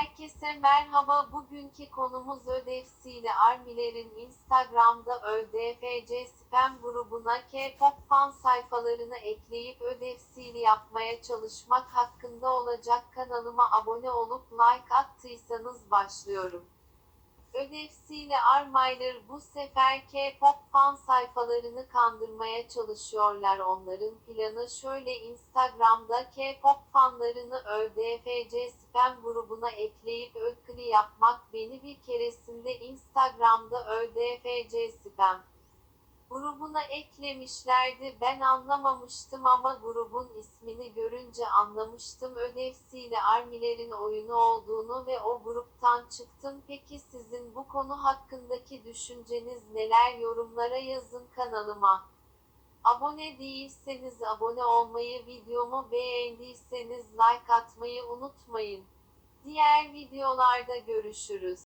Herkese merhaba. Bugünkü konumuz ödevsiyle Armilerin Instagram'da ÖDFC spam grubuna K-pop fan sayfalarını ekleyip ödevsili yapmaya çalışmak hakkında olacak kanalıma abone olup like attıysanız başlıyorum. Ödevsiyle Armyler bu sefer K-pop fan sayfalarını kandırmaya çalışıyorlar. Onların planı şöyle Instagram'da K-pop fanlarını ÖDFC spam grubuna ekleyip ötkili yapmak. Beni bir keresinde Instagram'da ÖDFC spam grubuna eklemişlerdi. Ben anlamamıştım ama grubun ismini görünce anlamıştım. Ödevsiyle Armilerin oyunu olduğunu ve o gruptan çıktım. Peki sizin bu konu hakkındaki düşünceniz neler? Yorumlara yazın kanalıma. Abone değilseniz abone olmayı, videomu beğendiyseniz like atmayı unutmayın. Diğer videolarda görüşürüz.